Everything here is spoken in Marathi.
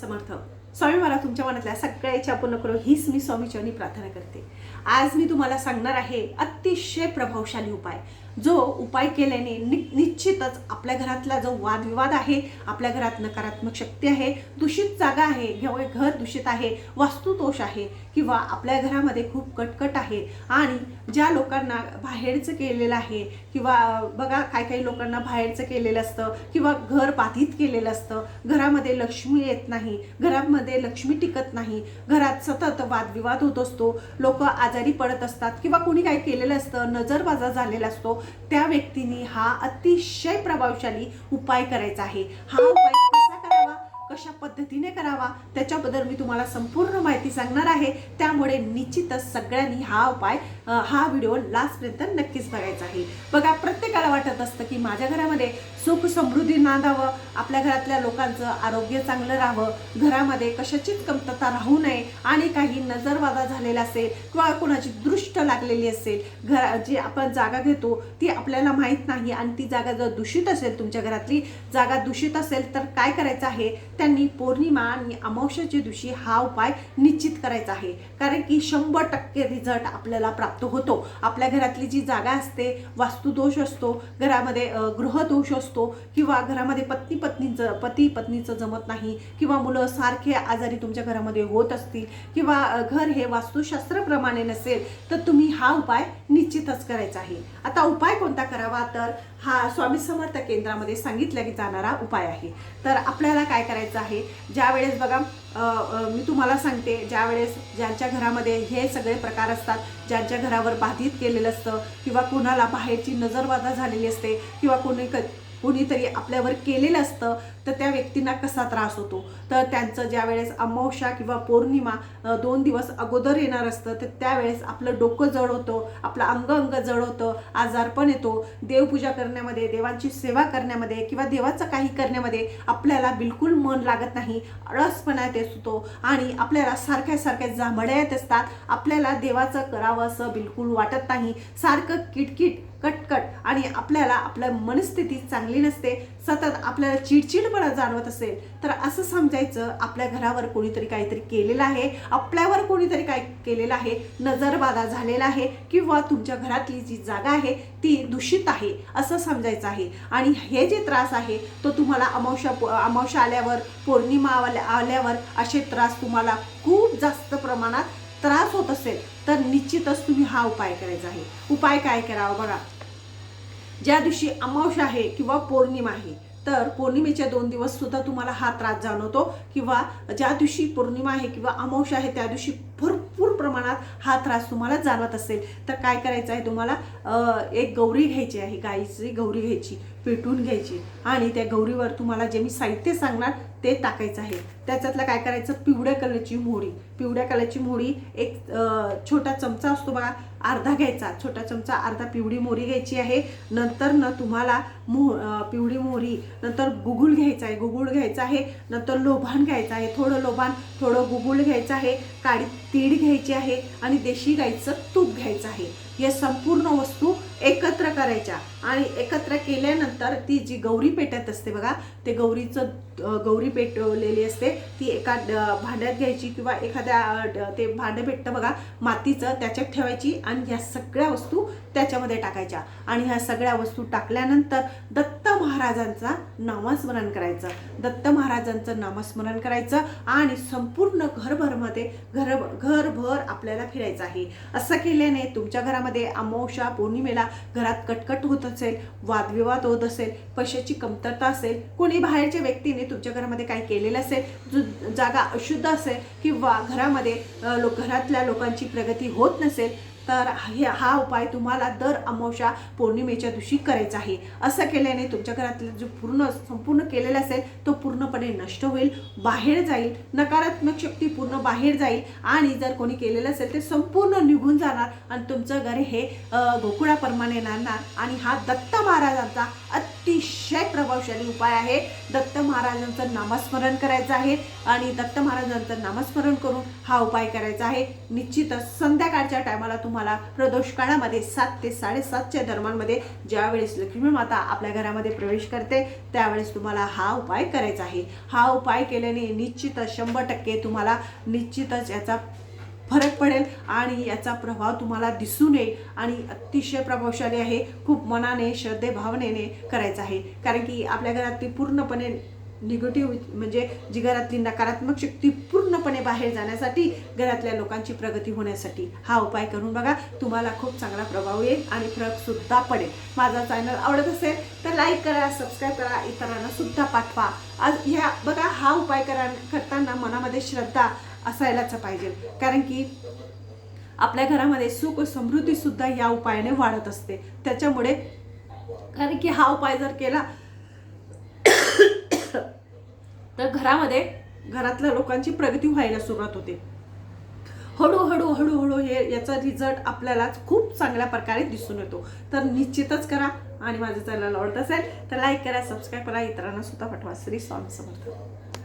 समर्थ स्वामी मला तुमच्या मनातल्या सगळ्या इच्छा पूर्ण करो हीच मी स्वामीचरणी प्रार्थना करते. आज मी तुम्हाला सांगणार आहे अतिशय प्रभावशाली उपाय. जो उपाय केल्याने नि निश्चितच आपल्या घरातला जो वादविवाद आहे आपल्या घरात नकारात्मक शक्ती आहे दूषित जागा आहे किंवा घर दूषित आहे वास्तुदोष आहे किंवा आपल्या घरामध्ये खूप कटकट आहे आणि ज्या लोकांना बाहेरचं केलेलं आहे किंवा बघा काही काही लोकांना बाहेरचं केलेलं असतं किंवा घर बाधित केलेलं असतं घरामध्ये लक्ष्मी येत नाही घरामध्ये लक्ष्मी टिकत नाही. घरात सतत वादविवाद होत असतो. लोक आजारी पडत असतात किंवा कोणी काय केलेलं असतं नजरबाजा झालेला असतो त्या व्यक्तीने हा अतिशय प्रभावशाली उपाय करायचा आहे. हा उपाय कसा करावा? कशा पद्धतीने करावा? त्याच्याबद्दल मी तुम्हाला संपूर्ण माहिती सांगणार आहे. त्यामुळे निश्चितच सगळ्यांनी हा उपाय हा व्हिडिओ लास्टपर्यंत नक्कीच बघायचा आहे. बघा प्रत्येकाला वाटत असतं की माझ्या घरामध्ये सुख समृद्धी नांदावं आपल्या घरातल्या लोकांचं आरोग्य चांगलं राहावं घरामध्ये कशाचीच कमतरता राहू नये आणि काही नजरवादा झालेला असेल किंवा कोणाची दृष्ट लागलेली असेल घरा जी आपण जागा घेतो ती आपल्याला माहीत नाही आणि ती जागा जर दूषित असेल तुमच्या घरातली जागा दूषित असेल तर काय करायचं आहे? त्यांनी पौर्णिमा आणि अमावस्याच्या दिवशी हा उपाय निश्चित करायचा आहे. कारण की शंभर टक्के रिझल्ट आपल्याला प्राप्त होतो. आपल्या घरातली जी जागा असते वास्तुदोष असतो घरामध्ये गृहदोष असतो असतो किंवा घरामध्ये पत्नी पत्नीचं पती पत्नीचं जमत नाही किंवा मुलं सारखे आजारी तुमच्या घरामध्ये होत असतील किंवा घर हे वास्तुशास्त्राप्रमाणे नसेल तर तुम्ही हा उपाय निश्चितच करायचा आहे. आता उपाय कोणता करावा? तर हा स्वामी समर्थ केंद्रामध्ये सांगितल्या जाणारा उपाय आहे. तर आपल्याला काय करायचं आहे? ज्या वेळेस बघा मी तुम्हाला सांगते ज्या वेळेस ज्यांच्या घरामध्ये हे सगळे प्रकार असतात ज्यांच्या घरावर बाधित केलेलं असतं किंवा कुणाला बाहेरची नजरबाधा झालेली असते किंवा कोणी क कोणीतरी आपल्यावर केलेलं असतं तर त्या व्यक्तींना कसा त्रास होतो? तर त्यांचं ज्या वेळेस अमावस्या किंवा पौर्णिमा दोन दिवस अगोदर येणार असतं तर त्यावेळेस आपलं डोकं जड होतं आपलं अंग अंग जड होतं आजारपण येतो. देवपूजा करण्यामध्ये देवांची सेवा करण्यामध्ये किंवा देवाचं काही करण्यामध्ये आपल्याला बिलकुल मन लागत नाही अळसपणा येत असतो आणि आपल्याला सारख्या सारख्या जांभड्या येत असतात. आपल्याला देवाचं करावं असं बिलकुल वाटत नाही. सारखं किटकिट कटकट आणि आपल्याला आपल्या मनस्थिती चांगली नसते सतत आपल्याला चिडचिडपणा जाणवत असेल तर असं समजायचं आपल्या घरावर कोणीतरी काहीतरी केलेलं आहे आपल्यावर कोणीतरी काय केलेलं आहे नजरबाधा झालेला आहे किंवा तुमच्या घरातली जी जागा आहे ती दूषित आहे असं समजायचं आहे. आणि हे जे त्रास आहे तो तुम्हाला अमावशा अमावशा आल्यावर पौर्णिमा आल्या- आल्यावर असे त्रास तुम्हाला खूप जास्त प्रमाणात त्रास होत असेल तर निश्चितच तुम्ही हा उपाय करायचा आहे. उपाय काय करावा बघा. ज्या दिवशी अमावस्या आहे किंवा पौर्णिमा आहे तर पौर्णिमेच्या दोन दिवस सुद्धा तुम्हाला हा त्रास जाणवतो किंवा ज्या दिवशी पौर्णिमा आहे किंवा अमावस्या आहे त्या दिवशी भरपूर प्रमाणात हा त्रास तुम्हाला जाणवत असेल. तर काय करायचं आहे तुम्हाला? एक गौरी घ्यायची आहे गाईची गौरी घ्यायची. पेटून घ्यायची. आणि त्या गौरीवर तुम्हाला जे मी साहित्य सांगणार ते टाकायचं आहे. त्याच्यातलं काय करायचं? पिवळ्या कलरची मोहरी. पिवळ्या कलरची मोहरी एक छोटा चमचा असतो बघा अर्धा घ्यायचा. छोटा चमचा अर्धा पिवळी मोहरी घ्यायची आहे. नंतर न तुम्हाला मोह पिवळी मोहरी नंतर गुगुळ घ्यायचा आहे. गुगुळ घ्यायचा आहे. नंतर लोभान घ्यायचं आहे. थोडं लोभान थोडं गुगुळ घ्यायचं आहे. काळी तीळ घ्यायची आहे. आणि देशी गाईचं तूप घ्यायचं आहे. या संपूर्ण वस्तू एकत्र करायच्या. आणि एकत्र केल्यानंतर ती जी गौरी पेटत असते बघा ते गौरीचं गौरी पेटवलेली असते. ती एका भांड्यात घ्यायची किंवा एखाद्या ते भांडं भेटतं बघा मातीचं त्याच्यात ठेवायची आणि ह्या सगळ्या वस्तू त्याच्यामध्ये टाकायच्या. आणि ह्या सगळ्या वस्तू टाकल्यानंतर दत्त महाराजांचा नामस्मरण करायचं. दत्त महाराजांचं नामस्मरण करायचं आणि संपूर्ण घरभरमध्ये घर घरभर आपल्याला फिरायचं आहे. असं केल्याने तुमच्या घरामध्ये अमावश्या पौर्णिमेला घरात कटकट होत असेल वादविवाद होत असेल पैशाची कमतरता असेल कोणी बाहेरच्या व्यक्तीने तुमच्या घरामध्ये काही केलेलं असेल जो जागा अशुद्ध असेल किंवा घरामध्ये लोक घरातल्या लोकांची प्रगती होत नसेल तर हे हा उपाय तुम्हाला दर अमावश्या पौर्णिमेच्या दिवशी करायचा आहे. असं केल्याने तुमच्या घरातलं जो पूर्ण संपूर्ण केलेला असेल तो पूर्णपणे नष्ट होईल बाहेर जाईल नकारात्मक शक्ती पूर्ण बाहेर जाईल आणि जर कोणी केलेलं असेल ते संपूर्ण निघून जाणार आणि तुमचं घर हे गोकुळापरमाने गोकुळाप्रमाणे आणि हा दत्त महाराजांचा अतिशय प्रभावशाली उपाय आहे. दत्त महाराजांचं नामस्मरण करायचं आहे आणि दत्त महाराजांचं नामस्मरण करून हा उपाय करायचा आहे. निश्चितच संध्याकाळच्या टायमाला तुम्हाला प्रदोष काळामध्ये सात ते साडेसातच्या दरम्यानमध्ये ज्यावेळेस लक्ष्मी माता आपल्या घरामध्ये प्रवेश करते त्यावेळेस तुम्हाला हा उपाय करायचा आहे. हा उपाय केल्याने निश्चितच शंभर टक्के तुम्हाला निश्चितच याचा फरक पडेल आणि याचा प्रभाव तुम्हाला दिसून येईल आणि अतिशय प्रभावशाली आहे खूप मनाने श्रद्धेभावनेने करायचं आहे. कारण की आपल्या घरातली पूर्णपणे निगेटिव्ह म्हणजे जी घरातली नकारात्मक शक्ती पूर्णपणे बाहेर जाण्यासाठी घरातल्या लोकांची प्रगती होण्यासाठी हा उपाय करून बघा. तुम्हाला खूप चांगला प्रभाव येईल आणि फरक सुद्धा पडेल. माझा चॅनल आवडत असेल तर लाईक करा सबस्क्राईब करा इतरांना सुद्धा पाठवा. आज ह्या बघा हा उपाय करा करताना मनामध्ये श्रद्धा असायलाच पाहिजे. कारण की आपल्या घरामध्ये सुख समृद्धी सुद्धा या उपायाने वाढत असते. त्याच्यामुळे कारण की हा उपाय जर केला तर घरामध्ये घरातल्या लोकांची प्रगती व्हायला सुरुवात होते. हळूहळू हळूहळू हे याचा रिझल्ट आपल्यालाच खूप चांगल्या प्रकारे दिसून येतो. तर निश्चितच करा. आणि माझं चॅनल आवडत असेल तर लाईक करा सबस्क्राईब करा. इतरांना सुद्धा पाठवा. श्री स्वामी समर्थ.